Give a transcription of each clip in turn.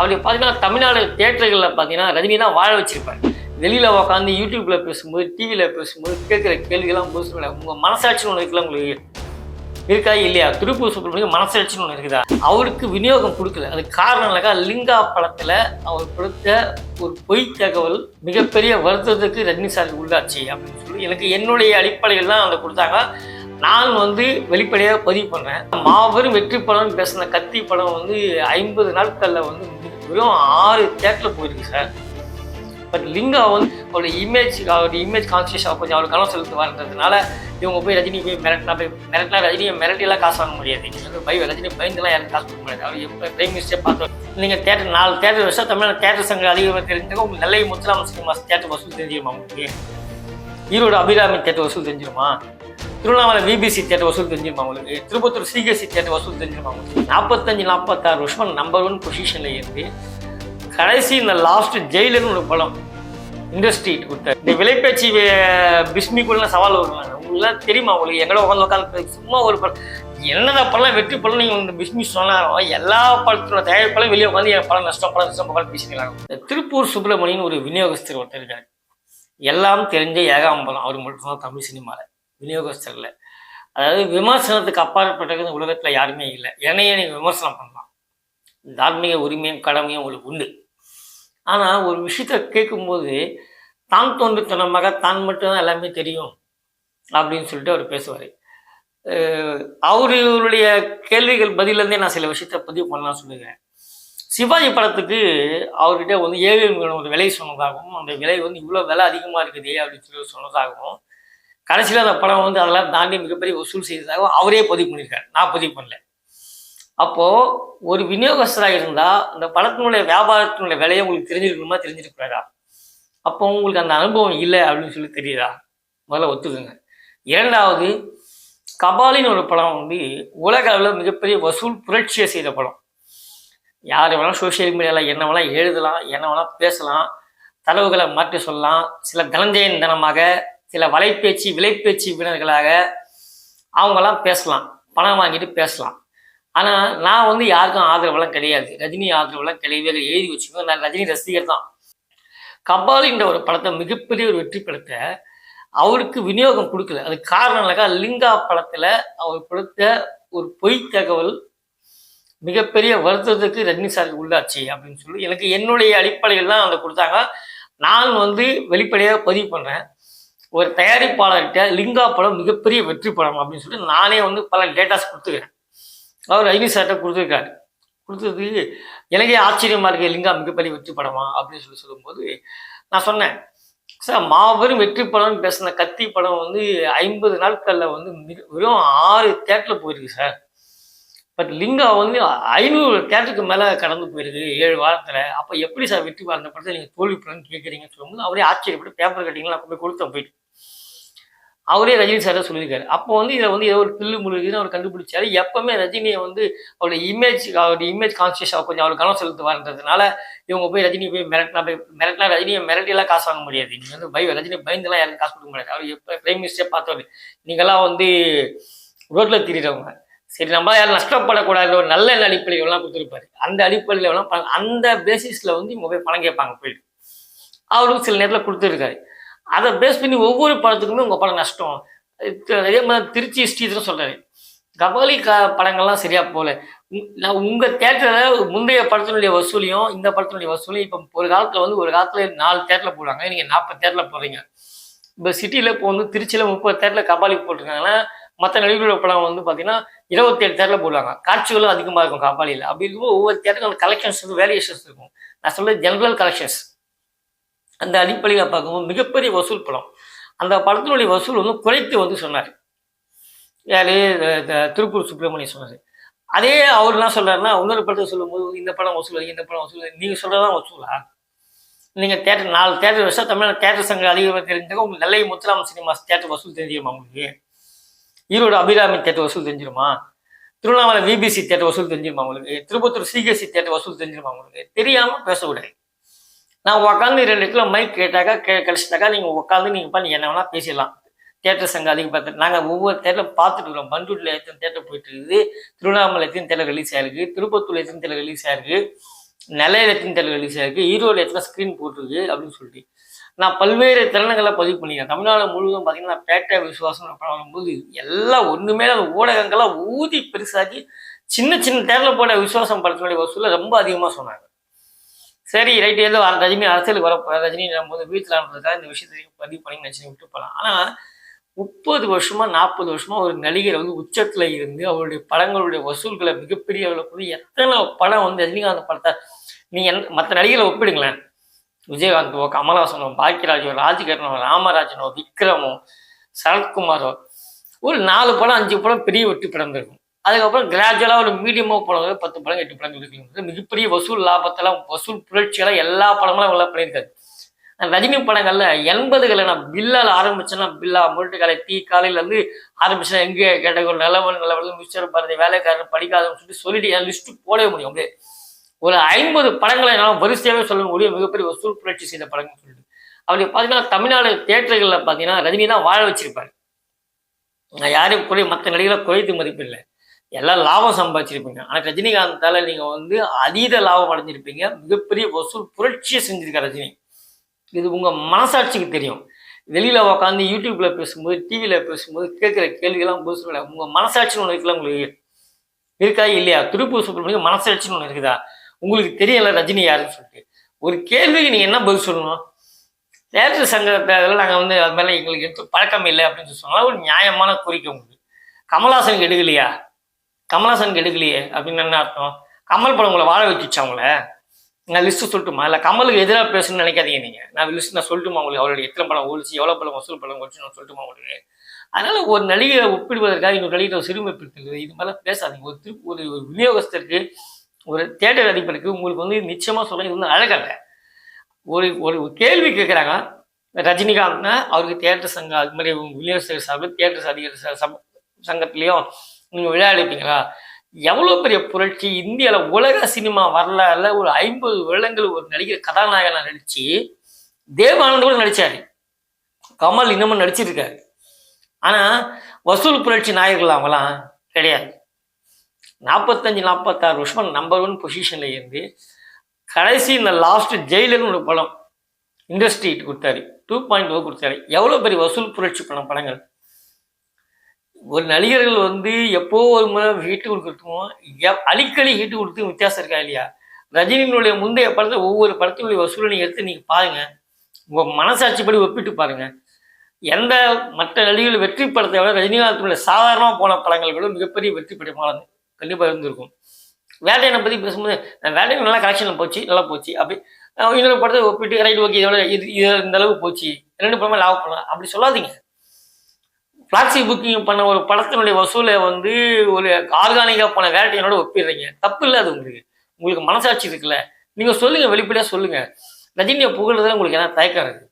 அப்படி பார்த்தீங்கன்னா தமிழ்நாடு தேட்டர்களில் பார்த்தீங்கன்னா ரஜினி தான் வாழ வச்சிருப்பார். வெளியில் உட்காந்து யூடியூப்பில் பேசும்போது டிவியில் பேசும்போது கேட்குற கேள்விகள்லாம் புதுசு உங்கள் மனசாட்சின்னு ஒன்று இருக்குல்ல உங்களுக்கு? இருக்கா இல்லையா? திருப்பூர் சுப்பிரமணியம் மனசாட்சின்னு ஒன்று இருக்குதா? அவருக்கு விநியோகம் கொடுக்கல. அது காரணம்னாக்கா லிங்கா படத்தில் அவர் கொடுத்த ஒரு பொய் தகவல் மிகப்பெரிய வருத்தத்துக்கு ரஜினி சார் உள்ளாச்சு அப்படின்னு சொல்லி எனக்கு என்னுடைய அடிப்படையில் தான் அதை கொடுத்தாங்க. நான் வந்து வெளிப்படையாக பதிவு பண்ணுறேன் மாபெரும் வெற்றி படம் பேசின கத்தி படம் வந்து ஐம்பது நாட்களில் வந்து வெறும் ஆறு தேட்டரில் போயிருக்கு சார் பட் லிங்கா வந்து அவரோட இமேஜ் அவரோட இமேஜ் கான்சியஸாக கொஞ்சம் அவர் கனவு செலுத்துவார்ன்றதுனால இவங்க போய் ரஜினி போய் மிரட்டினா போய் மிரட்டினா ரஜினியை மிரட்டிலாம் காசு வாங்க முடியாது. பை ரஜினி பயந்துலாம் யாரும் காசு கொடுக்க முடியாது. அவர் எப்போ பிரைம் மினிஸ்டர் பார்த்தோம் நீங்கள் தேட்டர் நாலு தேட்டர் வருஷம் தமிழ்நாடு தேட்டர் சங்க அதிகமாக தெரிஞ்சுக்கோ உங்களுக்கு நெல்லை முத்துராம சினிமாஸ் தேட்டர் வசூல் தெரிஞ்சிருமா உங்களுக்கு? ஈரோடு அபிராமி தேட்டர் வசூல் தெரிஞ்சிருமா திருவண்ணாமலை விபிசி தேட்டர் வசூல் தெரிஞ்சிருமா உங்களுக்கு திருப்பத்தூர் சிகேசி தேட்டர் வசூல் தெரிஞ்சிருமா உங்களுக்கு நாற்பத்தஞ்சு நாற்பத்தாறு வருஷம் நம்பர் ஒன் பொசிஷனில் இருந்து கடைசி இந்த லாஸ்ட் ஜெயிலர்னு ஒரு படம் இண்டஸ்ட்ரி கொடுத்த. இந்த விலைப்பேச்சு பிஸ்மிக்குள்ள சவால் வருவாங்க. உங்களுக்குலாம் தெரியுமா உங்களுக்கு எங்கட உட்காந்து உட்காந்து சும்மா ஒரு படம். என்னென்ன படம் வெற்றி படம் நீங்கள் இந்த பிஸ்மி சொன்னாரோ எல்லா படத்தோட தயாரிப்பாலும் வெளியே உட்காந்து என் படம் நஷ்டம் படம் நஷ்டம் படம் பேசிக்கிறாங்க திருப்பூர் சுப்பிரமணியன் ஒரு விநியோகஸ்தர் ஒருத்தர் இருக்காரு. எல்லாம் தெரிஞ்ச ஏகாம்பலம். அவர் மட்டும்தான் தமிழ் சினிமாவில் விநியோகஸ்தரில். அதாவது விமர்சனத்துக்கு அப்பாற்பட்டது இந்த உலகத்தில் யாருமே இல்லை. என்னையே நீங்கள் விமர்சனம் பண்ணலாம். தார்மீக உரிமையும் கடமையும் உங்களுக்கு உண்டு. ஆனால் ஒரு விஷயத்த கேட்கும்போது தான் தோன்றுத்தனமாக தான் மட்டும்தான் எல்லாமே தெரியும் அப்படின்னு சொல்லிட்டு அவர் பேசுவார். அவருடைய கேள்விகள் பதிலேருந்தே நான் சில விஷயத்த பதிவு பண்ணலாம் சொல்லுவேன். சிவாஜி படத்துக்கு அவர்கிட்ட வந்து ஏழு ஒரு விலை சொன்னதாகவும் அந்த விலை வந்து இவ்வளோ விலை அதிகமாக இருக்குது அப்படின்னு சொல்லி சொன்னதாகவும் கடைசியில் அந்த படம் வந்து அதெல்லாம் தாண்டி மிகப்பெரிய வசூல் செய்ததாக அவரே பதிவு பண்ணியிருக்காரு. நான் பதிவு பண்ணல. அப்போது ஒரு விநியோகஸ்தராக இருந்தால் அந்த படத்தினுடைய வியாபாரத்தினுடைய விலையை உங்களுக்கு தெரிஞ்சிருக்கணுமா தெரிஞ்சிருக்கூடாதா அப்போ உங்களுக்கு அந்த அனுபவம் இல்லை அப்படின்னு சொல்லி தெரியுதா? முதல்ல ஒத்துக்குங்க. இரண்டாவது கபாலின்னு ஒரு படம் வந்து உலக அளவில் மிகப்பெரிய வசூல் புரட்சியை செய்த படம். யார் வேணாலும் சோஷியல் மீடியாவில் என்ன வேணால் எழுதலாம் என்ன வேணால் பேசலாம் தரவுகளை மாற்றி சொல்லலாம். சில தனஞ்சயன் தனமாக சில வலைப்பேச்சு விலைப்பேச்சு வீரர்களாக அவங்கெல்லாம் பேசலாம். பணம் வாங்கிட்டு பேசலாம். ஆனால் நான் வந்து யாருக்கும் ஆதரவெல்லாம் கிடையாது. ரஜினி ஆதரவெல்லாம் கிடையவே எழுதி வச்சுக்கோ நான் ரஜினி ரசிகர் தான். கபாலின்ற ஒரு படத்தை மிகப்பெரிய ஒரு வெற்றி படத்தை அவருக்கு விநியோகம் கொடுக்கல. அது காரணம் இல்லைக்கா லிங்கா படத்தில் அவர் கொடுத்த ஒரு பொய் தகவல் மிகப்பெரிய வருத்தத்துக்கு ரஜினி சாருக்கு உள்ளாச்சு அப்படின்னு சொல்லி எனக்கு என்னுடைய அடிப்படையில் தான் அதை கொடுத்தாங்க. நான் வந்து வெளிப்படையாக பதிவு பண்ணுறேன் ஒரு தயாரிப்பாளர்கிட்ட லிங்கா படம் மிகப்பெரிய வெற்றி படம் அப்படின்னு சொல்லி நானே வந்து பல டேட்டாஸ் கொடுத்துக்கிறேன். அவர் ஐவி சார்கிட்ட கொடுத்துருக்காரு. கொடுத்தது எனக்கே ஆச்சரியமாக இருக்கு லிங்கா மிகப்பெரிய வெற்றி படமா? அப்படின்னு சொல்லி சொல்லும்போது நான் சொன்னேன் சார் மாபெரும் வெற்றி படம்னு பேசின கத்தி படம் வந்து ஐம்பது நாட்களில் வந்து மிக- வெறும் ஆறு தேட்டரில் போயிருக்கு சார் பட் லிங்கா வந்து ஐநூறு தேட்டருக்கு மேலே கடந்து போயிருக்கு ஏழு வாரத்தில். அப்போ எப்படி சார் வெற்றி படம் படத்தை நீங்கள் தோல்வி படம்னு கேட்குறீங்கன்னு சொல்லும்போது அவரே ஆச்சரியப்பட்டு பேப்பர் கட்டிங்களா போய் கொடுத்தேன் போயிட்டு. அவரே ரஜினி சார் சொல்லியிருக்காரு. அப்போ வந்து இதை வந்து ஏதோ ஒரு பில்லு முழுகுதுன்னு அவர் கண்டுபிடிச்சாரு எப்பவுமே ரஜினியை வந்து அவருடைய இமேஜ் அவருடைய இமேஜ் கான்சியஸாக கொஞ்சம் அவர் கவனம் செலுத்துவார்ன்றதுனால இவங்க போய் ரஜினி போய் மிரட்டினா போய் மிரட்டினா ரஜினியை மிரட்டிலாம் காசு வாங்க முடியாது. நீங்கள் வந்து பை ரஜினி பயந்துலாம் யாரும் காசு கொடுக்க முடியாது. அவர் எப்போ பிரைம் மினிஸ்டர் பார்த்தவர். நீங்களாம் வந்து ரோட்டில் திரிறவங்க சரி நம்ம யாரும் நஷ்டப்படக்கூடாது ஒரு நல்ல நல்ல எல்லாம் கொடுத்துருப்பாரு. அந்த அடிப்படையில் எல்லாம் அந்த பேசிஸில் வந்து இவங்க போய் பணம் கேட்பாங்க போயிட்டு. அவரும் சில நேரத்தில் கொடுத்துருக்காரு. அதை பேஸ் பண்ணி ஒவ்வொரு படத்துக்குமே உங்கள் படம் நஷ்டம். இது- அதே மாதிரி திருச்சி ஸ்ரீதரும் சொல்கிறாரு கபாலி க படங்கள்லாம் சரியாக போகல நான் உங்கள் தேட்டரில் முந்தைய படத்தினுடைய வசூலியும் இந்த படத்தினுடைய வசூலியும் இப்போ ஒரு காலத்தில் வந்து ஒரு காலத்தில் நாலு தேட்டரில் போடுவாங்க. நீங்கள் நாற்பது தேட்டரில் போடுறீங்க. இப்போ சிட்டியில் இப்போ வந்து திருச்சியில் முப்பது தேட்டரில் கபாலி போட்டிருக்காங்கன்னா மற்ற நடிகர்களோட படம் வந்து பார்த்தீங்கன்னா இருபத்தேழு தேட்டரில் போடுவாங்க. காட்சிகளும் அதிகமாக இருக்கும் கபாலியில். அப்படி இருக்கும்போது ஒவ்வொரு தேட்டருக்கும் அந்த கலெக்ஷன்ஸ் வந்து வேரியேஷன்ஸ் இருக்கும். நான் சொல்கிறது ஜென்ரல் கலெக்ஷன்ஸ் அந்த அடிப்படையில் பார்க்கும்போது மிகப்பெரிய வசூல் படம். அந்த படத்தினுடைய வசூல் வந்து குறைத்து வந்து சொன்னார். யாரு? த- திருப்பூர் சுப்பிரமணியம் சொன்னார். அதே அவர் என்ன சொல்கிறாருன்னா இன்னொரு படத்தை சொல்லும்போது இந்த படம் வசூல் இந்த படம் வசூல் நீங்கள் சொல்கிறதான் வசூலா? நீங்கள் தேட்டர் நாலு தேட்டர் வச்சா தமிழ்நாடு தேட்டர் சங்க அதிகமாக தெரிஞ்சுக்கோ உங்களுக்கு நெல்லை முத்துராம சினிமாஸ் தேட்டர் வசூல் தெரிஞ்சிருமா உங்களுக்கு? ஈரோடு அபிராமி தேட்டர் வசூல் தெரிஞ்சிருமா? திருவண்ணாமலை விபிசி தேட்டர் வசூல் தெரிஞ்சிருமா உங்களுக்கு? திருப்பத்தூர் சிகேசி தேட்டர் வசூல் தெரிஞ்சிருமா உங்களுக்கு? தெரியாமல் பேசக்கூடாது. நான் உட்காந்து ரெண்டு இடத்துல மைக் கேட்டாக்கா கே கழிச்சிட்டாக்கா நீங்கள் உட்காந்து நீங்கள் பண்ணி என்ன வேணால் பேசிடலாம். தேட்டர் சங்கம் அதிகம் பார்த்து நாங்கள் ஒவ்வொரு தேட்டரும் பார்த்துட்டு இருக்கிறோம். பண்டூரில் எத்தனை தேட்டர் போயிட்டு இருக்குது திருவண்ணாமலை எத்தனை தேட்டர் ரிலீஸ் ஆயிருக்கு திருப்பத்தூர் எத்தனை தேட்டர் ரிலீஸ் ஆயிருக்கு நிலையில எத்தனை தேட்டர் ரிலீஸ் ஆயிருக்கு ஈரோடு எத்தனை ஸ்க்ரீன் போட்டிருக்கு அப்படின்னு சொல்லிட்டு. நான் பல்வேறு திறனங்களை பதிவு பண்ணிக்கிறேன். தமிழ்நாடு முழுவதும் பார்த்தீங்கன்னா பேட்டை விசுவாசம் பழகும்போது எல்லாம் ஒன்றுமே அந்த ஊடகங்கள்லாம் ஊதி பெருசாக்கி சின்ன சின்ன தேர்தல் போட விசுவாசம் படத்தினுடைய வசூலை ரொம்ப அதிகமாக சொன்னாங்க. சரி ரைட்டு ஏதோ ரஜினி அரசியலுக்கு வர ரஜினி நம்ம வீட்டில் அனுப்புறதுக்காக இந்த விஷயத்தையும் பதிவு பண்ணி நினச்சி விட்டு போகலாம் ஆனால் முப்பது வருஷமா நாற்பது வருஷமா ஒரு நடிகர் வந்து உச்சத்தில் இருந்து அவருடைய படங்களுடைய வசூல்களை மிகப்பெரிய அளவில் கூட எத்தனை படம் வந்து ரஜினிகாந்த் படத்தை நீங்க மற்ற நடிகரை ஒப்பிடுங்களேன். விஜயகாந்தோ கமலஹாசனோ பாக்கியராஜோ ராஜ்கரனோ ராமராஜனோ விக்ரமோ சரத்குமாரோ ஒரு நாலு படம் அஞ்சு படம் பெரிய வெற்றி படம் இருக்கும் அதுக்கப்புறம் கிராஜுவலாக ஒரு மீடியமாக படம் பத்து படம் எட்டு படம் கொடுக்கணும் மிகப்பெரிய வசூல் லாபத்தெல்லாம் வசூல் புரட்சியெல்லாம் எல்லா படங்களும் நல்லா பண்ணியிருக்காரு. ரஜினி படங்கள்ல எண்பதுகளை நான் பில்லால் ஆரம்பிச்சேன்னா பில்லா முருட்டு காலை டீ காலையிலேருந்து ஆரம்பிச்சேன் எங்கே கேட்டகோரி நிலவன் நிலவன் மிஸ்டர் பாரதி வேலைக்காரன் படிக்காதன்னு சொல்லி சொல்லிட்டு என் லிஸ்ட்டு போடவே முடியும் அப்படியே. ஒரு ஐம்பது படங்களை என்னால் வரிசையாகவே சொல்ல முடியும். மிகப்பெரிய வசூல் புரட்சி செய்த படங்கள்னு சொல்லிட்டு. அப்படி பார்த்தீங்கன்னா தமிழ்நாடு தேட்டர்களில் பார்த்தீங்கன்னா ரஜினி தான் வாழ வச்சிருப்பாரு. நான் யாரையும் குறை மற்ற நடிகளை குறைத்து மதிப்பு இல்லை எல்லாம் லாபம் சம்பாதிச்சிருப்பீங்க. ஆனால் ரஜினிகாந்தால் நீங்கள் வந்து அதீத லாபம் அடைஞ்சிருப்பீங்க. மிகப்பெரிய வசூல் புரட்சியை செஞ்சுருக்க ரஜினி. இது உங்கள் மனசாட்சிக்கு தெரியும். வெளியில் உட்காந்து யூடியூப்பில் பேசும்போது டிவியில் பேசும்போது கேட்குற கேள்விகள்லாம் பதில் சொல்லல உங்கள் மனசாட்சின்னு ஒன்று இருக்குல்ல உங்களுக்கு? இருக்கா இல்லையா? திருப்பூர் சுப்பிரமணியம் மனசாட்சின்னு ஒன்று இருக்குதா? உங்களுக்கு தெரியல ரஜினி யாருன்னு சொல்லிட்டு. ஒரு கேள்விக்கு நீங்கள் என்ன பதில் சொல்லணும்? தேட்டர் சங்கத்தில் நாங்கள் வந்து அது மேலே எங்களுக்கு எடுத்து பழக்கம் இல்லை அப்படின்னு சொல்லி சொன்னால் ஒரு நியாயமான கோரிக்கை உங்களுக்கு கமல்ஹாசனுக்கு எடுக்கலையா? கமலாசன் எடுக்கலையே அப்படின்னு என்ன அர்த்தம்? கமல் படம் உங்களை வாழ வச்சுச்சா அவங்கள நான் லிஸ்ட்டு சொல்லட்டுமா? இல்லை கமலுக்கு எதிராக பேசணும்னு நினைக்காதீங்க நீங்கள் நான் லிஸ்ட் நான் சொல்லட்டுமா உங்களுக்கு? அவருடைய எத்தனை படம் ஓடிச்சு எவ்வளோ படம் வசூல் படம் ஓடிச்சு நான் சொல்லட்டுமா உங்களுக்கு? அதனால் ஒரு நடிகரை ஒப்பிடுவதற்காக இன்னொரு ஒரு சிறுமைப்படுத்துகிறது இது மாதிரிலாம் பேசாதீங்க. ஒரு திரு ஒரு ஒரு விநியோகஸ்தருக்கு ஒரு தேட்டர் அதிபருக்கு உங்களுக்கு வந்து நிச்சயமாக சொல்ல இது வந்து அழகல்ல. ஒரு ஒரு கேள்வி கேட்குறாங்க ரஜினிகாந்த்னா அவருக்கு தேட்டர் சங்கம் அது மாதிரி விநியோகஸ்தர் சார்பில் தேட்டர் அதிகாரி சங்கத்திலையும் நீங்கள் விழா அளிப்பீங்களா எவ்வளோ பெரிய புரட்சி இந்தியாவில் உலக சினிமா வரலாறுல ஒரு ஐம்பது வருடங்கள் ஒரு நடிகர் கதாநாயகனாக நடித்து தேவானந்த் கூட நடிச்சாரு. கமல் இன்னமும் நடிச்சிருக்காரு. ஆனால் வசூல் புரட்சி நாயகர்கள் அவங்களாம் கிடையாது. நாற்பத்தஞ்சு நாற்பத்தாறு வருஷமா நம்பர் ஒன் பொசிஷன்ல இருந்து கடைசி இந்த லாஸ்ட் ஜெயிலர்னு ஒரு படம் இண்டஸ்ட்ரி கொடுத்தாரு. டூ பாயிண்ட் ஓ கொடுத்தாரு. எவ்வளோ பெரிய வசூல் புரட்சி படம் படங்கள்? ஒரு நடிகர்கள் வந்து எப்போ ஒரு முறை ஹீட்டு கொடுக்கறதுக்கும் அடிக்கடி ஹீட்டு கொடுத்துக்கும் வித்தியாசம் இருக்கா இல்லையா? ரஜினியினுடைய முந்தைய படத்தை ஒவ்வொரு படத்தினுடைய வசூலை எடுத்து நீங்கள் பாருங்கள் உங்கள் மனசாட்சிப்படி ஒப்பிட்டு பாருங்கள் எந்த மற்ற நடிகர்கள் வெற்றி படத்தை விட ரஜினிகாந்தினுடைய சாதாரணமாக போன படங்கள் கூட மிகப்பெரிய வெற்றி படமானது கண்டிப்பாக இருந்திருக்கும். வேட்டையனை பற்றி பேசும்போது "நான் வேட்டையன் நல்லா கலெக்ஷனில் போச்சு நல்லா போச்சு. அப்படி இன்னொரு படத்தை ஒப்பிட்டு ரைட் ஓகே இதோட இது இது இந்த அளவுக்கு போச்சு. ரெண்டு படமே லாபம் பண்ணலாம். அப்படி சொல்லாதீங்க. ஃப்ளாக்ஸி புக்கிங் பண்ண ஒரு படத்தினுடைய வசூலை வந்து ஒரு ஆர்கானிக்காக போன வேட்டையனோட ஒப்பிடுறீங்க. தப்பு இல்லை அது உங்களுக்கு. உங்களுக்கு மனசாட்சி இருக்குல்ல. நீங்கள் சொல்லுங்கள் வெளிப்படையாக சொல்லுங்கள் ரஜினியை புகழ்றதுல உங்களுக்கு என்ன தயக்கம் இருக்குது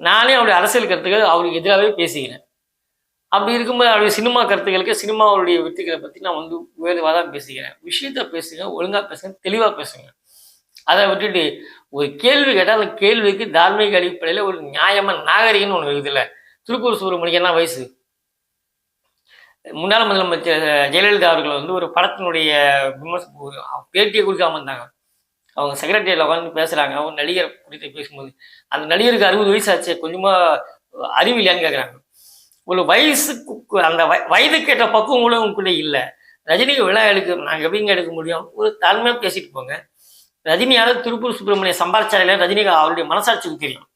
நானே அவருடைய அரசியல் கருத்துக்கள் அவருக்கு எதிராகவே பேசுகிறேன். அப்படி இருக்கும்போது அவருடைய சினிமா கருத்துக்களுக்கு சினிமாவுடைய வெற்றிகளை பற்றி நான் வந்து உயர்வாக தான் பேசுகிறேன். விஷயத்த பேசுங்க ஒழுங்காக பேசுங்க தெளிவாக பேசுங்க. அதை விட்டுட்டு ஒரு கேள்வி கேட்டால் அந்த கேள்விக்கு தார்மீக அடிப்படையில் ஒரு நியாயமாக நாகரிகம்னு ஒன்று இருக்குதுல்ல. திருப்பூர் சுப்பிரமணியம் என்ன வயசு. முன்னாள் முதலமைச்சர் ஜெயலலிதா அவர்கள் வந்து ஒரு படத்தினுடைய விமர்ச பேட்டியை கொடுக்காம இருந்தாங்க அவங்க செக்ரட்டரியில் உட்காந்து பேசுகிறாங்க அவங்க நடிகர் குறித்து பேசும்போது அந்த நடிகருக்கு அறுபது வயசு ஆச்சு. கொஞ்சமாக அறிவு இல்லையான்னு கேட்குறாங்க ஒரு வயசுக்கு அந்த வய வயதுக்கேற்ற பக்குவம் கூட உங்களுக்குள்ளே இல்லை. ரஜினிக்கு விழா எடுக்க நாங்கள் எப்படிங்க எடுக்க முடியும்? ஒரு தாழ்மையாக பேசிட்டு போங்க. ரஜினியால திருப்பூர் சுப்பிரமணிய சம்பாரிச்சாலையில் ரஜினிக்கு அவருடைய மனசாட்சிக்கு தெரியும்.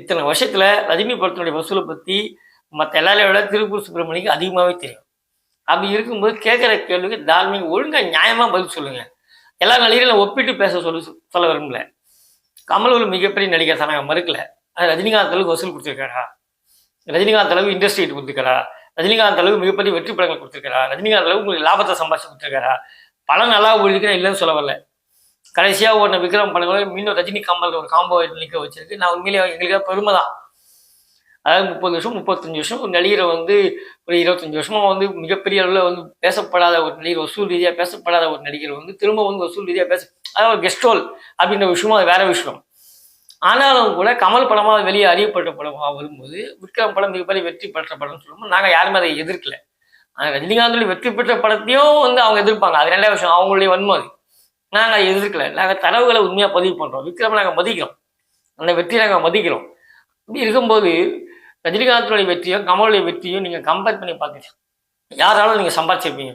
இத்தனை வருஷத்தில் ரஜினி படத்தினுடைய வசூலை பற்றி மற்ற எல்லாரையும் விட திருப்பூர் சுப்பிரமணியக்கு அதிகமாகவே தெரியும். அப்படி இருக்கும்போது கேட்குற கேள்விக்கு தார்மீக ஒழுங்காக நியாயமாக பதில் சொல்லுங்கள் எல்லா நடிகர்களும் ஒப்பிட்டு பேச சொல்லி சொல்ல விரும்பல. கமல் ஒரு மிகப்பெரிய நடிகர் தான் நாங்கள் மறுக்கல. ரஜினிகாந்த் அளவுக்கு வசூல் கொடுத்துருக்காரா? ரஜினிகாந்த் அளவுக்கு இண்டஸ்ட்ரி கொடுத்துருக்காரா? ரஜினிகாந்த் அளவுக்கு மிகப்பெரிய வெற்றி படங்கள் கொடுத்துருக்காரா? ரஜினிகாந்த் அளவுக்கு உங்களுக்கு லாபத்தை சம்பாதிச்சு கொடுத்துருக்காரா? படம் நல்லா ஓடிக்கிறேன் இல்லைன்னு சொல்ல வரல. கடைசியாக ஒரு விக்ரம் படங்களை மீண்டும் ரஜினி கமல் ஒரு காம்போ நிற்க வச்சிருக்கு. நான் உண்மையிலே எங்களுக்கு பெருமை தான். அதாவது முப்பது வருஷம் முப்பத்தஞ்சு வருஷம் ஒரு நடிகரை வந்து ஒரு இருபத்தஞ்சி வருஷமாக வந்து மிகப்பெரிய அளவில் வந்து பேசப்படாத ஒரு நடிகர் வசூல் ரீதியாக பேசப்படாத ஒரு நடிகர் வந்து திரும்ப வந்து வசூல் ரீதியாக பேச அதாவது ஒரு கெஸ்ட் ரோல் அப்படின்ற விஷயமும் அது வேற விஷயம். ஆனாலும் கூட கமல் படமாக வெளியே அறியப்பட்ட படமாக வரும்போது விக்ரம் படம் மிகப்பெரிய வெற்றி பெற்ற படம்னு சொல்லும்போது நாங்கள் யாருமே அதை எதிர்க்கல. ஆனால் ரஜினிகாந்தோட வெற்றி பெற்ற படத்தையும் வந்து அவங்க எதிர்ப்பாங்க. அது ரெண்டாவது விஷயம். அவங்களுடைய வன்மதி அது. நாங்கள் எதிர்க்கல. நாங்கள் தரவுகளை உண்மையாக பதிவு பண்ணுறோம் விக்ரம் நாங்கள் மதிக்கிறோம். அந்த வெற்றியை நாங்கள் மதிக்கிறோம். இப்படி இருக்கும்போது ரஜினிகாந்தோடைய வெற்றியும் கமலுடைய வெற்றியும் நீங்கள் கம்பேர் பண்ணி பார்க்குறீங்க யாராலும் நீங்கள் சம்பாதிச்சிருப்பீங்க.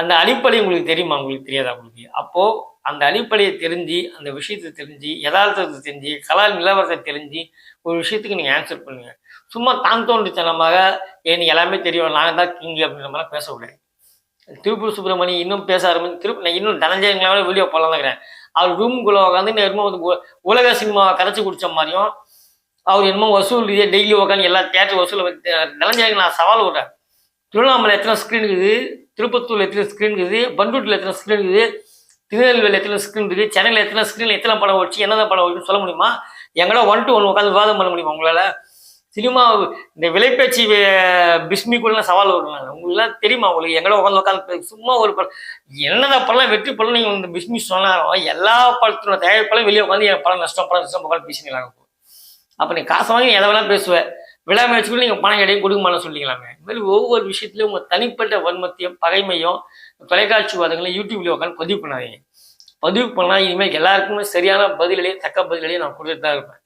அந்த அடிப்படை உங்களுக்கு தெரியுமா? உங்களுக்கு தெரியாதா உங்களுக்கு? அப்போது அந்த அடிப்படையை தெரிஞ்சு அந்த விஷயத்தை தெரிஞ்சு யதார்த்தத்தை தெரிஞ்சு கலா நிலவரத்தை தெரிஞ்சு ஒரு விஷயத்துக்கு நீங்கள் ஆன்சர் பண்ணுங்க. சும்மா தான் தோன்றுச்சனமாக எனக்கு எல்லாமே தெரியும். நாங்கள் தான் கிங் அப்படின்ற மாதிரிலாம் பேசக்கூடாது. திருப்பூர் சுப்பிரமணி இன்னும் பேச ஆரம்பிச்சு திருப்பி நான் இன்னும் தனஞ்சயங்களாவே வீடியோ போடலாம் இருக்கிறேன் அவர் ரூம்குள்ளே உட்காந்து நான் என்னமோ வந்து உலக சினிமாவை கரைச்சி குடிச்ச மாதிரியும் அவர் என்னமோ வசூல் இதே டெய்லி உட்காந்து எல்லா தேட்டர் வசூல் தனஞ்சயங்க நான் சவால் விட்றேன். திருவண்ணாமலை எத்தனை ஸ்க்ரீன் இருக்குது? திருப்பத்தூர்ல எத்தனை ஸ்க்ரீன் இருக்குது? பண்டூட்டில் எத்தனை ஸ்க்ரீன் இருக்குது? திருநெல்வேலி எத்தனை ஸ்க்ரீன் இருக்குது? சென்னையில் எத்தனை ஸ்க்ரீனில் எத்தனை படம் வச்சு என்னென்ன படம் ஓடிச்சுன்னு சொல்ல முடியுமா? எங்கடா ஒன் டு ஒன் உட்காந்து விவாதம் பண்ண முடியுமா உங்களால்? சினிமா இந்த விலைப்பேச்சு பிஸ்மிக்குள்ள சவால் வரும். உங்களுக்குலாம் தெரியுமா? உங்களுக்கு எங்களோட உட்காந்து உட்காந்து சும்மா ஒரு படம். என்னதான் படம் வெற்றி படம் நீங்கள் இந்த பிஸ்மி சொன்னாலும் எல்லா படத்தோட தயாரிப்பாலும் வெளியே உட்காந்து என் படம் நஷ்டம் படம் நஷ்டம் உட்காந்து பேசினீங்களாங்க அப்போ நீ காசு வாங்கி எதை வேணாலும் பேசுவேன் விழா முயற்சிக்குள்ள நீங்கள் பணம் எடையும் கொடுக்குமான்னு சொல்லிக்கலாமே. இந்த மாதிரி ஒவ்வொரு விஷயத்துலையும் உங்கள் தனிப்பட்ட வன்மத்தையும் பகைமையும் தொலைக்காட்சி வாதங்களையும் யூடியூப்லேயே உட்காந்து பதிவு பண்ணாதீங்க. பதிவு பண்ணால் இனிமேல் எல்லாருக்குமே சரியான பதிலையே தக்க பதிலலையும் நான் கொடுத்துட்டு தான் இருப்பேன்.